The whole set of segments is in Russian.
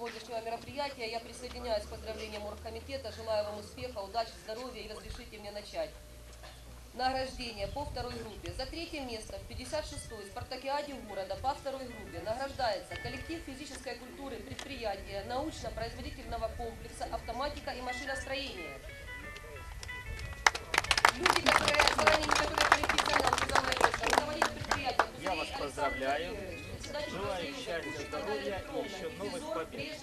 сегодняшнего мероприятия. Я присоединяюсь к поздравлениям оргкомитета. Желаю вам успеха, удачи, здоровья и разрешите мне начать. Награждение по второй группе. За третье место в 56-й спартакиаде города по второй группе награждается коллектив физической культуры предприятия научно-производительного комплекса «Автоматика и машиностроение». Люди, которые заранее не готовы коллектив руководитель Я вас поздравляю. Желаю счастья, здоровья и еще новых побед.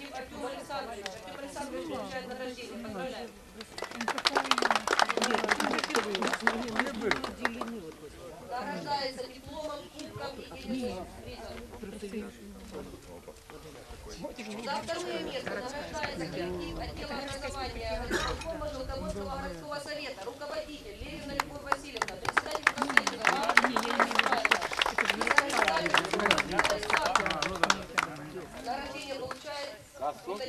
Награждается дипломом, кубком и. За второе место награждается отдела образования городского совета, руководитель Левина Любовь Васильевна, председатель профсоюза. Награждение получает За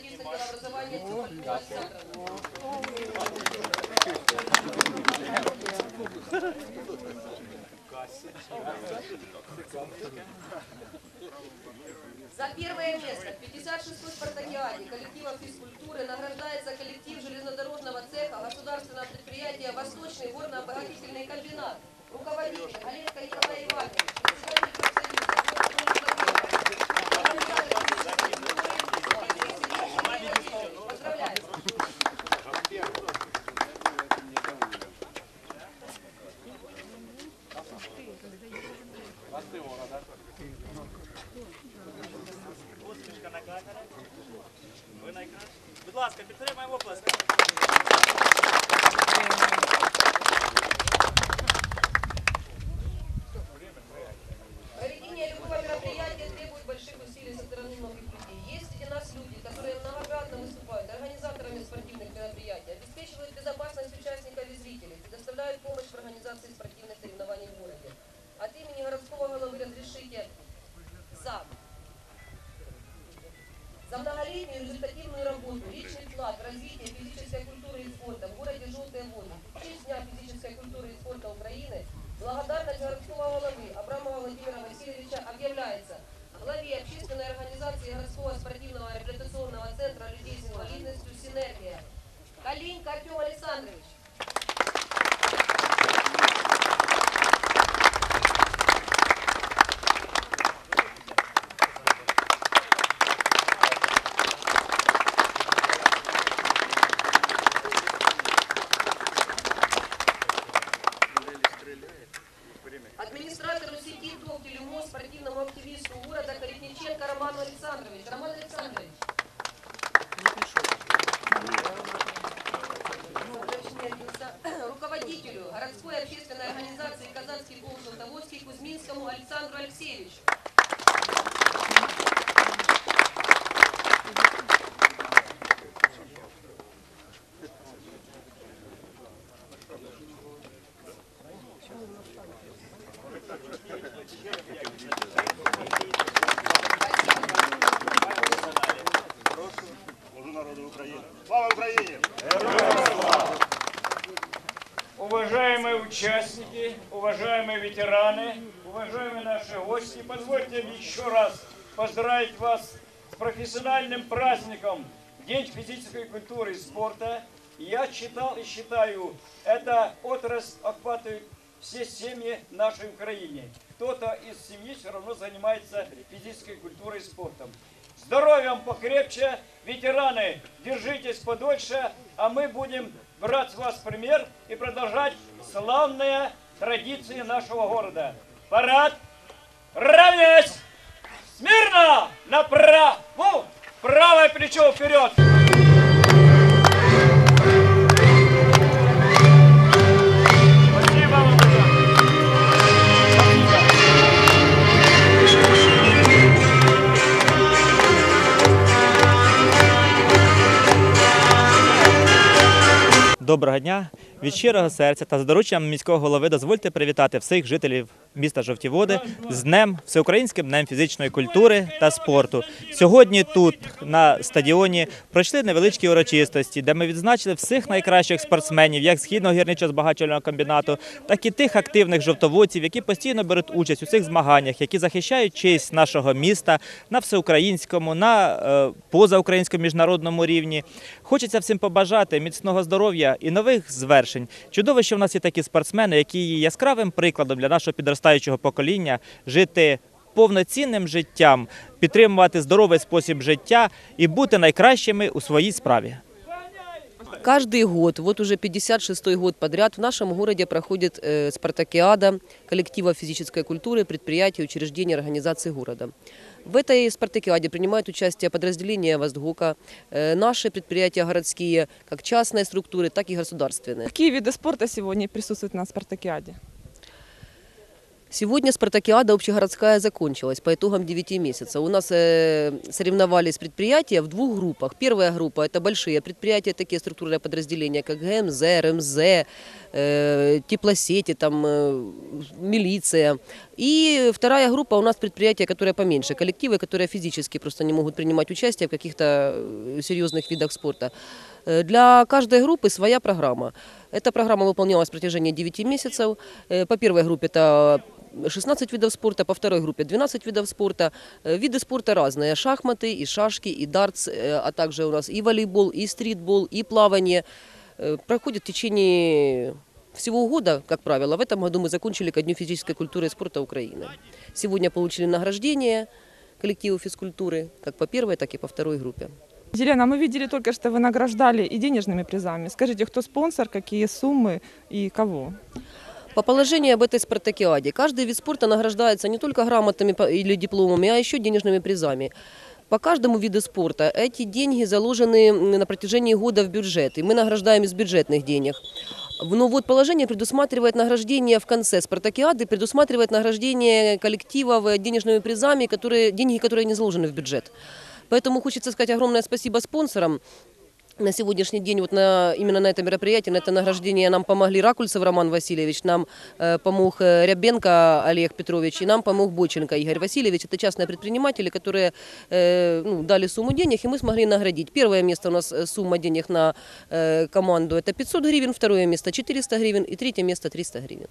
первое место в 56-й спартакиаде коллектива физкультуры награждается коллектив железнодорожного цеха государственного предприятия «Восточный горно-обогатительный комбинат». Руководитель Олег Николай Иванович, профсоюза. ласка, підтримаємо оплески. Благодарность городского головы Абрамова Владимира Васильевича объявляется главе общественной организации городского спортивного реабилитационного центра людей с инвалидностью «Синергия». Калинька Артем Александрович. Участники, уважаемые ветераны, уважаемые наши гости, позвольте еще раз поздравить вас с профессиональным праздником День физической культуры и спорта. Я считал и считаю, эта отрасль охватывает все семьи нашей Украине. Кто-то из семьи все равно занимается физической культурой и спортом. Здоровья вам покрепче, ветераны, держитесь подольше, а мы будем брать с вас пример и продолжать славные традиции нашего города. Парад, равнясь, смирно, направо, правое плечо вперед. Доброго дня. від щирого серця та з дорученням міського голови дозвольте привітати всіх жителів міста Жовті Води з днем всеукраїнським днем фізичної культури та спорту. Сьогодні тут на стадіоні пройшли невеличкі урочистості, де ми відзначили всіх найкращих спортсменів, як східного гірничо-збагачувального комбінату, так і тих активних жовтоводців, які постійно беруть участь у цих змаганнях, які захищають честь нашого міста на всеукраїнському, на е, позаукраїнському міжнародному рівні. Хочеться всім побажати міцного здоров'я і нових звершень. Чудово, що в нас є такі спортсмени, які є яскравим прикладом для нашого підростаючого покоління жити повноцінним життям, підтримувати здоровий спосіб життя і бути найкращими у своїй справі. Каждый год, вот уже 56-й год подряд, в нашем городе проходит э, спартакиада коллектива физической культуры, предприятий, учреждений, организаций города. В этой спартакиаде принимают участие подразделения Воздгока, э, наши предприятия городские, как частные структуры, так и государственные. Какие виды спорта сегодня присутствуют на спартакиаде? Сегодня спартакиада общегородская закончилась по итогам 9 месяцев. У нас э, соревновались предприятия в двух группах. Первая группа – это большие предприятия, такие структурные подразделения, как ГМЗ, РМЗ, э, теплосети, там, э, милиция. И вторая группа у нас предприятия, которые поменьше, коллективы, которые физически просто не могут принимать участие в каких-то э, серьезных видах спорта. Э, Для каждой группы своя программа. Эта программа выполнялась в протяжении 9 месяцев. Э, По первой группе это 16 видов спорта, по второй группе 12 видов спорта. Виды спорта разные. Шахматы, и шашки, и дартс, а также у нас и волейбол, и стритбол, и плавание. Проходит в течение всего года, как правило. В этом году мы закончили ко Дню физической культуры и спорта Украины. Сегодня получили награждение коллективу физкультуры, как по первой, так и по второй группе. Елена, мы видели только, что вы награждали и денежными призами. Скажите, кто спонсор, какие суммы и кого? По положению об этой спартакиаде, каждый вид спорта награждается не только грамотами или дипломами, а еще денежными призами. По каждому виду спорта эти деньги заложены на протяжении года в бюджет, и мы награждаем из бюджетных денег. Но вот положение предусматривает награждение в конце спартакиады, предусматривает награждение коллективов денежными призами, которые, деньги, которые не заложены в бюджет. Поэтому хочется сказать огромное спасибо спонсорам. На сегодняшний день вот на, именно на это мероприятие, на это награждение нам помогли Ракульцев Роман Васильевич, нам э, помог э, Рябенко Олег Петрович и нам помог Боченко Игорь Васильевич. Это частные предприниматели, которые э, ну, дали сумму денег, и мы смогли наградить. Первое место у нас э, сумма денег на э, команду это 500 гривен, второе место 400 гривен и третье место 300 гривен.